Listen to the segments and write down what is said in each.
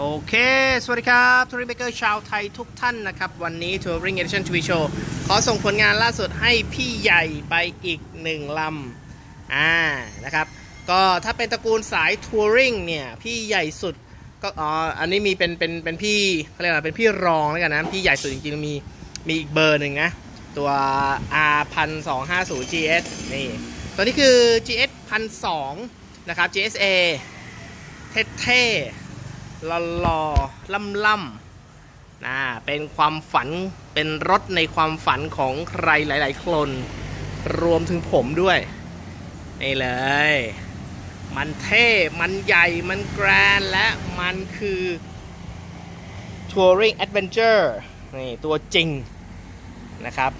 โอเค สวัสดีครับทัวริงเบเกอร์ชาวไทยทุกท่านนะครับ วันนี้ Touring Edition TV Show ขอส่งผลงานล่าสุดให้พี่ใหญ่ไปอีกหนึ่งลำ อ่า นะครับ ก็ถ้าเป็นตระกูลสายทัวริงเนี่ย พี่ใหญ่สุด ก็อ๋อ อันนี้มีเป็น เป็น เป็นพี่เขาเรียกอะไรเป็นพี่รองแล้วกันนะ พี่ใหญ่สุดจริงๆ มี มีอีกเบอร์หนึ่งนะ ตัว R 1 2 5 0 GS นี่ ตัวนี้คือ GS 1 2 0นะครับ GSA เท่ๆ หล่อๆล่ำล่ำๆนะเป็นความฝันเป็นรถในความฝันของใครหลาย ๆ คน รวมถึงผมด้วย นี่เลย มันเท่ มันใหญ่ มันแกรนและมันคือ Touring Adventure นี่ตัวจริงนะครับ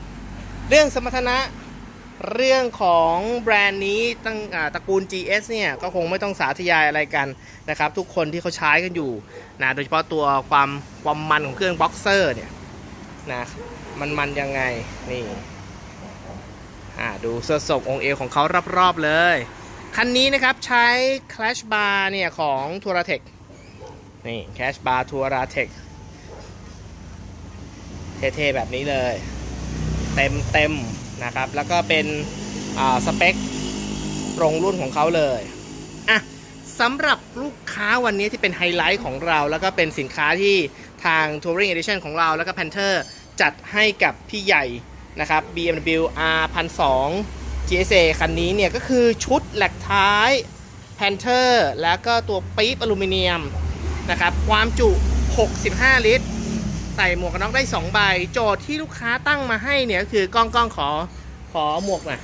เรื่องสมรรถนะ เรื่องของแบรนด์นี้ตั้งอาตระกูล GS เนี่ยก็คงไม่ต้องสาธยายอะไรกันนะครับ ทุกคนที่เขาใช้กันอยู่นะโดยเฉพาะตัวความความมันของเครื่องบ็อกเซอร์เนี่ยนะมันมันยังไงนี่อ่าดูเสื้อศกองเอวของเขารอบๆเลย คันนี้นะครับใช้ Clash Bar เนี่ยของ t o r a t e c นี่ Clash Bar t o r a t e c เท่ๆแบบนี้เลย เต็มเต็ม นะครับ แล้วก็เป็นสเปคตรงรุ่นของเขาเลยอะสำหรับลูกค้าวันนี้ที่เป็นไฮไลท์ของเรา แล้วก็เป็นสินค้าที่ทาง Touring Edition ของเรา แล้วก็ Panther จัดให้กับพี่ใหญ่นะครับ BMW R 1 2 GSA คันนี้เนี่ยก็คือชุดแหลกท้าย Panther แล้วก็ตัวปี๊บอลูมิเนียมนะครับ ความจุ 65 ลิตร ใส่หมวกกันน็อกได้2ใบ โจทย์ที่ลูกค้าตั้งมาให้เนี่ยก็คือกล้องกล้องขอขอหมวกหน่อย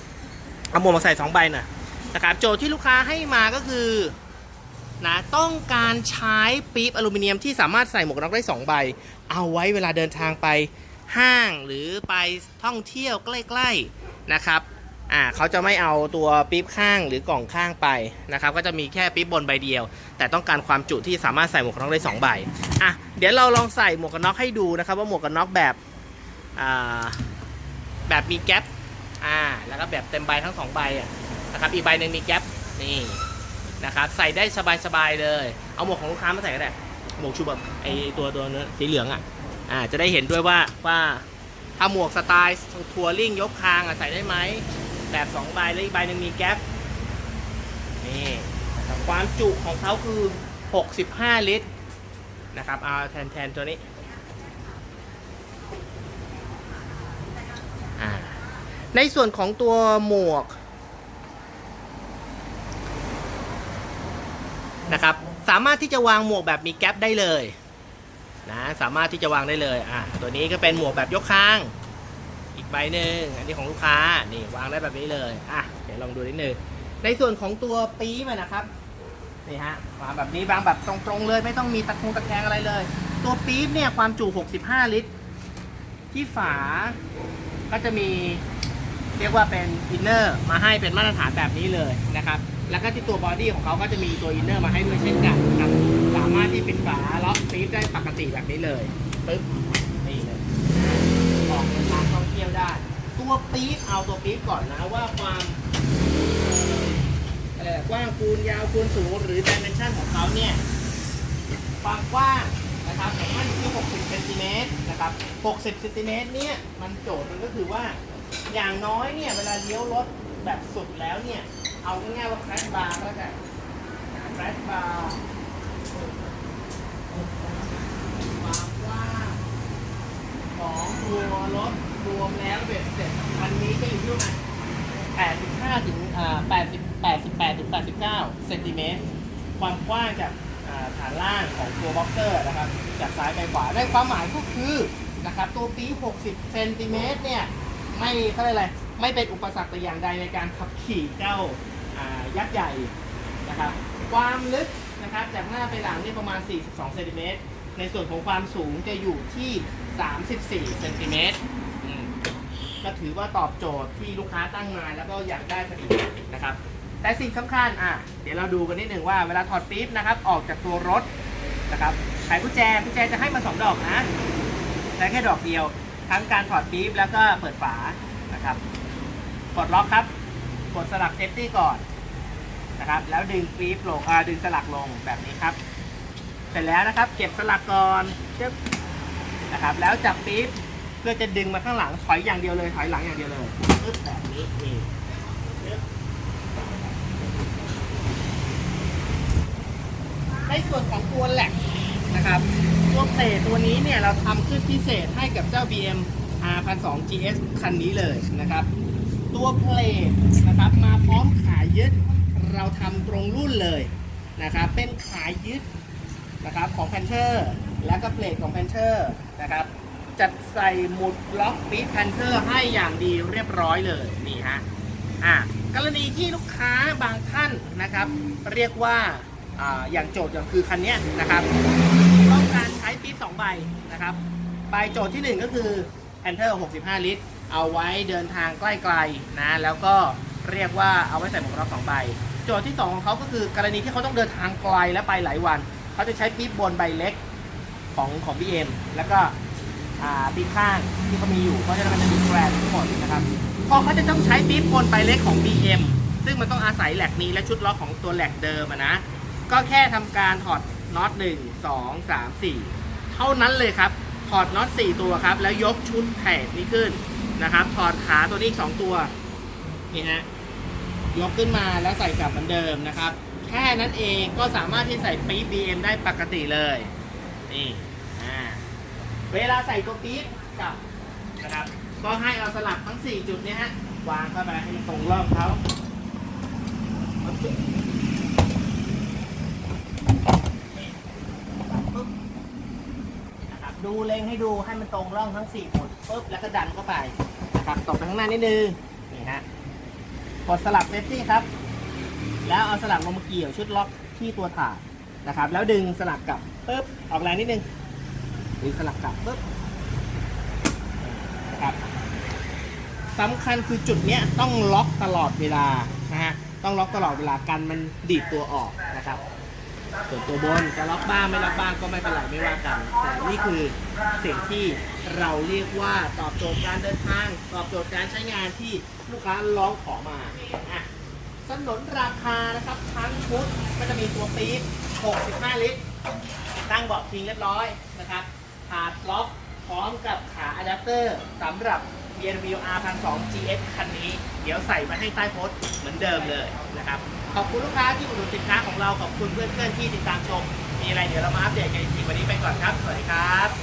เอาหมวกมาใส่2ใบหน่อยนะครับโจทย์ที่ลูกค้าให้มาก็คือนะต้องการใช้ปี๊บอลูมิเนียมที่สามารถใส่หมวกกันน็อกได้2ใบ เอาไว้เวลาเดินทางไปห้างหรือไปท่องเที่ยวใกล้ๆนะครับ อ่าเขาจะไม่เอาตัวปี๊บข้างหรือกล่องข้างไปนะครับ ก็จะมีแค่ปี๊บบนใบเดียว แต่ต้องการความจุที่สามารถใส่หมวกกันน็อกได้2ใบอะเดี๋ยวเราลองใส่หมวกกันน็อกให้ดูนะครับ ว่าหมวกกันน็อกแบบอ่าแบบมีแก๊ปอ่าแล้วก็แบบเต็มใบทั้งสองใบอะนะครับอีกใบหนึ่งมีแก๊ปนี่นะครับใส่ได้สบายๆเลย เอาหมวกของลูกค้ามาใส่ก็ได้หมวกชูแบบไอตัวตัวเนื้อสีเหลืองอะอ่าจะได้เห็นด้วยว่าว่าถ้าหมวกสไตล์ทัวริงยกคางอะใส่ได้ไหม แบบสองใบแล้วอีกใบหนึ่งมีแก๊ปนี่นะครับความจุของเขาคือ 65 ลิตรนะครับเอาแทนแทนตัวนี้ในส่วนของตัวหมวกนะครับสามารถที่จะวางหมวกแบบมีแก๊ปได้เลยนะสามารถที่จะวางได้เลยอะตัวนี้ก็เป็นหมวกแบบยกข้าง อีกใบหนึ่งอันนี้ของลูกค้านี่วางได้แบบนี้เลยอะเดี๋ยวลองดูนิดนึงในส่วนของตัวปี๊มันนะครับนี่ฮะวางแบบนี้วางแบบตรงๆเลย ไม่ต้องมีตะคงตะแคงอะไรเลย ตัวปี๊บเนี่ยความจุ 65 ลิตร ที่ฝาก็จะมีเรียกว่าเป็นอินเนอร์มาให้เป็นมาตรฐานแบบนี้เลยนะครับแล้วก็ที่ตัวบอดี้ของเขาก็จะมีตัวอินเนอร์มาให้ด้วยเช่นกันนะครับสามารถที่ปิดฝาล็อกปี๊บได้ปกติแบบนี้เลยปึ๊บนี่เลยออกเดินท ได้ ตัวปี๊บเอาตัวปี๊บก่อนนะว่าความกว้างคูณยาวคูณสูงหรือดิเมนชันของเขาเนี่ยความกว้างนะครับของมันอยู่ที่60เซนติเมตรนะครับ 60เซนติเมตรเนี่ยมันโจทย์มันก็คือว่า อย่างน้อยเนี่ยเวลาเลี้ยวรถแบบสุดแล้วเนี่ย เอาง่ายๆว่าแครชบาร์ก็แล้วกันแครชบาร์ความกว้างของตัวรถ รวมแล้วเบ็ดเสร็จอันนี้จะอยู่ที่ประมาณ85ถึง80 88ถึง89เซนติเมตรความกว้างจากฐานล่างของตัวบ็อกเกอร์นะครับ จากซ้ายไปขวาได้ความหมายก็คือนะครับตัวปี 60 เซนติเมตรเนี่ยไม่เขาเรียกอะไรไม่เป็นอุปสรรคแต่อย่างใดในการขับขี่เจ้ายักษ์ใหญ่นะครับความลึกนะครับจากหน้าไปหลังนี่ประมาณ 42 เซนติเมตรในส่วนของความสูงจะอยู่ที่ 34 เซนติเมตร ก็ถือว่าตอบโจทย์ที่ลูกค้าตั้งมาแล้วก็อยากได้พอดีนะครับ แต่สิ่งสำคัญอะเดี๋ยวเราดูกันนิดหนึ่งว่าเวลาถอดปี๊บนะครับ ออกจากตัวรถนะครับไขกุญแจกุญแจจะให้มาสองดอกนะใช้แค่ดอกเดียว ทั้งการถอดปี๊บแล้วก็เปิดฝานะครับ กดล็อกครับ กดสลักเซฟตี้ก่อนนะครับ แล้วดึงปี๊บลงอ่าดึงสลักลงแบบนี้ครับ เสร็จแล้วนะครับ เก็บสลักก่อนนะครับ แล้วจับปี๊บ เพื่อจะดึงมาข้างหลังถอยอย่างเดียวเลยถอยหลังอย่างเดียวเลยปึ๊บแบบนี้นี่ในส่วนของตัวแหลกนะครับตัวเพลทตัวนี้เนี่ยเราทำขึ้นพิเศษให้กับเจ้า BM R1002 GS คันนี้เลยนะครับ ตัวเพลทนะครับมาพร้อมขายยึดเราทำตรงรุ่นเลยนะครับ เป็นขายยึดนะครับของ Panther และก็เพลทของ Panther นะครับ จัดใส่หมุดล็อกปีด Panther ให้อย่างดีเรียบร้อยเลยนี่ฮะอะกรณีที่ลูกค้าบางท่านนะครับ เรียกว่าอ่าอย่างโจทย์อย่างคือคันนี้นะครับต้องการใช้ปี๊บ2ใบนะครับใบโจทย์ที่ 1 ก็คือ Panther 65 ลิตร เอาไว้เดินทางใกล้ๆนะแล้วก็เรียกว่าเอาไว้ใส่หมวกกันน็อกสองใบ โจทย์ที่ 2 ของเขาก็คือกรณีที่เขาต้องเดินทางไกลและไปหลายวัน เขาจะใช้ปี๊บบนใบเล็กของของ BM แล้วก็ ปี๊บข้างที่เขามีอยู่เพราะฉะนั้นมันจะมีแกรนทั้งหมดนะครับพอเขาจะต้องใช้ปี๊บบนใบเล็กของ BM ซึ่งมันต้องอาศัยแหลกนี้และชุดล็อกของตัวแหลกเดิมนะ ก็แค่ทำการถอดน็อต1 2 3 4เท่านั้นเลยครับ ถอดน็อต4ตัวครับ แล้วยกชุดแถบนี้ขึ้นนะครับ ถอดขาตัวนี้อีก2ตัวนี่ฮะยกขึ้นมาแล้วใส่กลับเหมือนเดิมนะครับ แค่นั้นเองก็สามารถที่ใส่ปี๊บ BM ได้ปกติเลยนี่ เวลาใส่ตัวปี๊บกับนะครับ ก็ให้เอาสลักทั้ง 4 จุดเนี้ฮะ วางเข้าไปให้มันตรงรอบเขาดูเล็งให้ดูให้มันตรงร่องทั้ง4จุดปุ๊บแล้วก็ดันเข้าไปนะครับตบไปข้างหน้านิดนึงนี่ฮะกดสลับเซฟตี้ครับ แล้วเอาสลักลงมาเกี่ยวชุดล็อกที่ตัวถาดนะครับ แล้วดึงสลักกลับปุ๊บออกแรงนิดนึง ดึงสลักกลับปุ๊บนะครับสำคัญคือจุดเนี้ยต้องล็อกตลอดเวลานะฮะต้องล็อกตลอดเวลากันมันดีดตัวออกนะครับ ส่วนตัวบนจะล็อกบ้างไม่ล็อกบ้างก็ไม่เป็นไรไม่ว่ากัน แต่นี่คือสิ่งที่เราเรียกว่าตอบโจทย์การเดินทาง ตอบโจทย์การใช้งานที่ลูกค้าร้องขอมาอะสนนราคานะครับทั้งชุดก็จะมีตัวปี๊บ65 ลิตรตั้งเบาะพิงเรียบร้อยนะครับ ขาดล็อกพร้อมกับขาอะแดปเตอร์สำหรับ BMW R1002 GS คันนี้ เดี๋ยวใส่มาให้ใต้โพสต์เหมือนเดิมเลยนะครับ ขอบคุณลูกค้าที่อุดหนุนสินค้าของเรา ขอบคุณเพื่อนๆที่ติดตามชม มีอะไรเดี๋ยวเรามาอัปเดตกันอีกทีวันนี้ไปก่อนครับ สวัสดีครับ